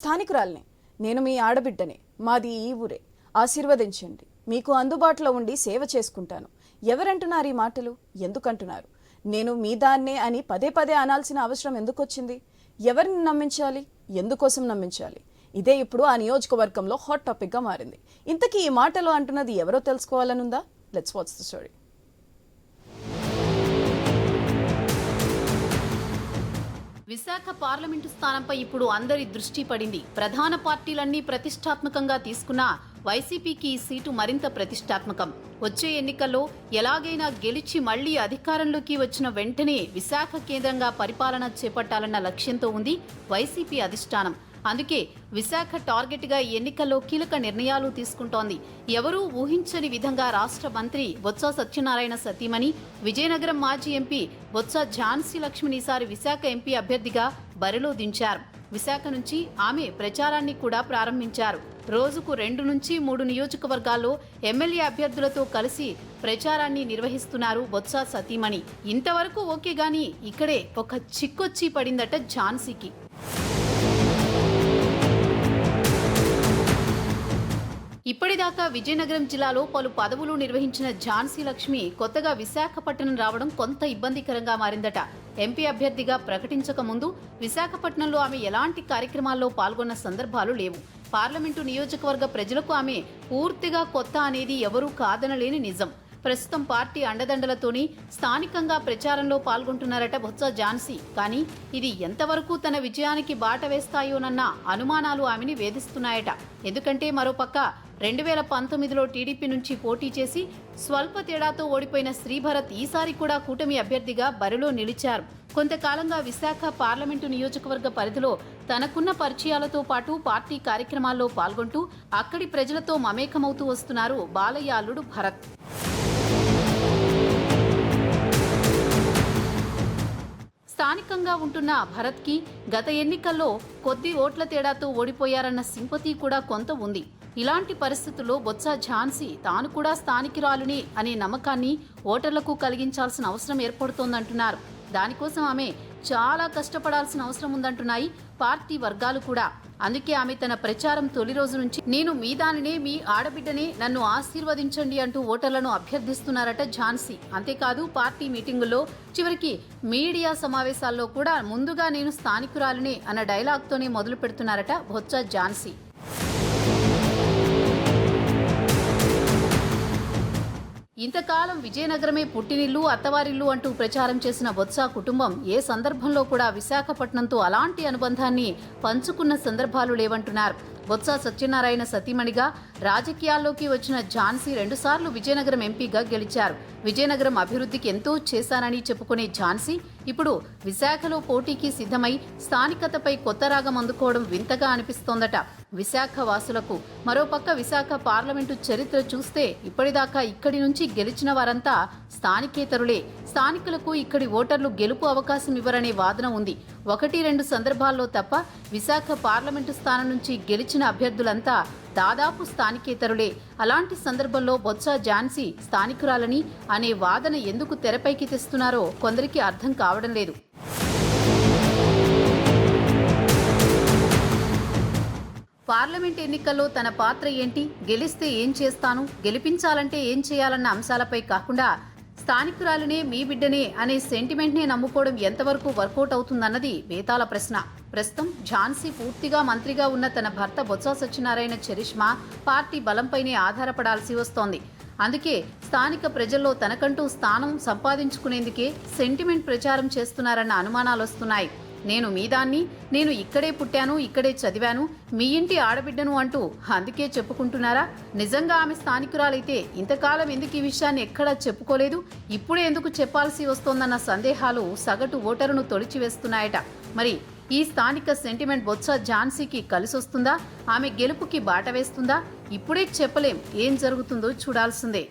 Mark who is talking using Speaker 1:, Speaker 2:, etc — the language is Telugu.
Speaker 1: స్థానికురాల్ని. నేను మీ ఆడబిడ్డని. మాది ఈ ఊరే. ఆశీర్వదించండి. మీకు అందుబాటులో ఉండి సేవ చేసుకుంటాను. ఎవరంటున్నారు ఈ మాటలు? ఎందుకంటున్నారు? నేను మీ దాన్నే అని పదే పదే అనాల్సిన అవసరం ఎందుకు వచ్చింది ఎవరిని నమ్మించాలి? ఎందుకోసం నమ్మించాలి? ఇదే ఇప్పుడు ఆ నియోజకవర్గంలో హాట్ టాపిక్గా మారింది. ఇంతకీ ఈ మాటలు అంటున్నది ఎవరో తెలుసుకోవాలనుందా? Let's watch the story
Speaker 2: Visakha parliament స్థానంపై ఇప్పుడు అందరి దృష్టి పడింది. ప్రధాన పార్టీలన్నీ ప్రతిష్టాత్మకంగా తీసుకున్న వైసీపీకి ఈ సీటు మరింత ప్రతిష్టాత్మకం. వచ్చే ఎన్నికల్లో ఎలాగైనా గెలిచి మళ్ళీ అధికారంలోకి వచ్చిన వెంటనే విశాఖ కేంద్రంగా పరిపాలన చేపట్టాలన్న లక్ష్యంతో ఉంది వైసీపీ అధిష్టానం. అందుకే విశాఖ టార్గెట్గా ఎన్నికల్లో కీలక నిర్ణయాలు తీసుకుంటోంది. ఎవరూ ఊహించని విధంగా రాష్ట్ర మంత్రి బొత్స సత్యనారాయణ సతీమణి విజయనగరం మాజీ ఎంపీ బొత్స ఝాన్సీ లక్ష్మిని ఈసారి విశాఖ ఎంపీ అభ్యర్థిగా బరిలో దించారు. విశాఖ నుంచి ఆమె ప్రచారాన్ని కూడా ప్రారంభించారు. రోజుకు రెండు నుంచి మూడు నియోజకవర్గాల్లో ఎమ్మెల్యే అభ్యర్థులతో కలిసి ప్రచారాన్ని నిర్వహిస్తున్నారు బొత్స సతీమణి. ఇంతవరకు ఓకే గాని ఇక్కడే ఒక చిక్కొచ్చి పడిందట ఝాన్సీకి. ఇప్పటిదాకా విజయనగరం జిల్లాలో పలు పదవులు నిర్వహించిన ఝాన్సీ లక్ష్మి కొత్తగా విశాఖపట్నం రావడం కొంత ఇబ్బందికరంగా మారిందట. ఎంపీ అభ్యర్థిగా ప్రకటించక ముందు విశాఖపట్నంలో ఆమె ఎలాంటి కార్యక్రమాల్లో పాల్గొన్న సందర్భాలు లేవు. పార్లమెంటు నియోజకవర్గ ప్రజలకు ఆమె పూర్తిగా కొత్త అనేది ఎవరూ కాదనలేని నిజం. ప్రస్తుతం పార్టీ అండదండలతోని స్థానికంగా ప్రచారంలో పాల్గొంటున్నారట బొత్స ఝాన్సీ. కానీ ఇది ఎంతవరకు తన విజయానికి బాట వేస్తాయోనన్న అనుమానాలు ఆమెని వేధిస్తున్నాయట. ఎందుకంటే మరోపక్క రెండు వేల పంతొమ్మిదిలో టీడీపీ నుంచి పోటీ చేసి స్వల్ప తేడాతో ఓడిపోయిన శ్రీభరత్ ఈసారి కూడా కూటమి అభ్యర్థిగా బరిలో నిలిచారు. కొంతకాలంగా విశాఖ పార్లమెంటు నియోజకవర్గ పరిధిలో తనకున్న పరిచయాలతో పాటు పార్టీ కార్యక్రమాల్లో పాల్గొంటూ అక్కడి ప్రజలతో మమేకమవుతూ వస్తున్నారు బాలయ్య అల్లుడు భరత్. స్థానికంగా ఉంటున్న భరత్కి గత ఎన్నికల్లో కొద్ది ఓట్ల తేడాతో ఓడిపోయారన్న సింపతి కూడా కొంత ఉంది. ఇలాంటి పరిస్థితుల్లో బొత్స ఝాన్సీ తాను కూడా స్థానికురాలునే అనే నమ్మకాన్ని ఓటర్లకు కలిగించాల్సిన అవసరం ఏర్పడుతోందంటున్నారు. దానికోసం ఆమె చాలా కష్టపడాల్సిన అవసరం ఉందంటున్నాయి పార్టీ వర్గాలు కూడా. అందుకే ఆమె తన ప్రచారం తొలి రోజు నుంచి నేను మీ దానినే మీ ఆడబిడ్డనే నన్ను ఆశీర్వదించండి అంటూ ఓటర్లను అభ్యర్థిస్తున్నారట ఝాన్సీ. అంతేకాదు పార్టీ మీటింగుల్లో చివరికి మీడియా సమావేశాల్లో కూడా ముందుగా నేను స్థానికురాలినే అన్న డైలాగ్తోనే మొదలు పెడుతున్నారట బొత్స ఝాన్సీ. ఇంతకాలం విజయనగరమే పుట్టినిల్లు అత్తవారిల్లు అంటూ ప్రచారం చేసిన బొత్స కుటుంబం ఏ సందర్భంలో కూడా విశాఖపట్నంతో అలాంటి అనుబంధాన్ని పంచుకున్న సందర్భాలు లేవంటున్నారు. బొత్స సత్యనారాయణ సతీమణిగా రాజకీయాల్లోకి వచ్చిన ఝాన్సీ రెండుసార్లు విజయనగరం ఎంపీగా గెలిచారు. విజయనగరం అభివృద్ధికి ఎంతో చేశానని చెప్పుకునే ఝాన్సీ ఇప్పుడు విశాఖలో పోటీకి సిద్ధమై స్థానికతపై కొత్త రాగం అందుకోవడం వింతగా అనిపిస్తోందట. విశాఖ వాసులకు మరోపక్క విశాఖ పార్లమెంటు చరిత్ర చూస్తే ఇప్పటిదాకా ఇక్కడి నుంచి గెలిచిన వారంతా స్థానికేతరులే. స్థానికులకు ఇక్కడి ఓటర్లు గెలుపు అవకాశం ఇవ్వరనే వాదన ఉంది. ఒకటి రెండు సందర్భాల్లో తప్ప విశాఖ పార్లమెంటు స్థానం నుంచి గెలిచిన అభ్యర్థులంతా దాదాపు స్థానికేతరులే. అలాంటి సందర్భంలో బొత్స ఝాన్సీ స్థానికురాలని అనే వాదన ఎందుకు తెరపైకి తెస్తున్నారో కొందరికి అర్థం కావడం లేదు. పార్లమెంట్ ఎన్నికల్లో తన పాత్ర ఏంటి? గెలిస్తే ఏం చేస్తాను? గెలిపించాలంటే ఏం చేయాలన్న అంశాలపై కాకుండా స్థానికురాలినే మీ బిడ్డనే అనే సెంటిమెంట్నే నమ్ముకోవడం ఎంతవరకు వర్కౌట్ అవుతుందన్నది వేతాల ప్రశ్న. ప్రస్తుతం ఝాన్సీ పూర్తిగా మంత్రిగా ఉన్న తన భర్త బొత్స సత్యనారాయణ చరిష్మా పార్టీ బలంపైనే ఆధారపడాల్సి వస్తోంది. అందుకే స్థానిక ప్రజల్లో తనకంటూ స్థానం సంపాదించుకునేందుకే సెంటిమెంట్ ప్రచారం చేస్తున్నారన్న అనుమానాలు వస్తున్నాయి నేను మీదాన్ని నేను ఇక్కడే పుట్టాను ఇక్కడే చదివాను మీ ఇంటి ఆడబిడ్డను అంటూ అందుకే చెప్పుకుంటున్నారా? నిజంగా ఆమె స్థానికురాలైతే ఇంతకాలం ఎందుకు ఈ విషయాన్ని ఎక్కడా చెప్పుకోలేదు? ఇప్పుడే ఎందుకు చెప్పాల్సి వస్తోందన్న సందేహాలు సగటు ఓటరును తొలిచివేస్తున్నాయట మరి ఈ స్థానిక సెంటిమెంట్ బొత్స ఝాన్సీకి కలిసొస్తుందా? ఆమె గెలుపుకి బాట వేస్తుందా? ఇప్పుడే చెప్పలేం ఏం జరుగుతుందో చూడాల్సిందే.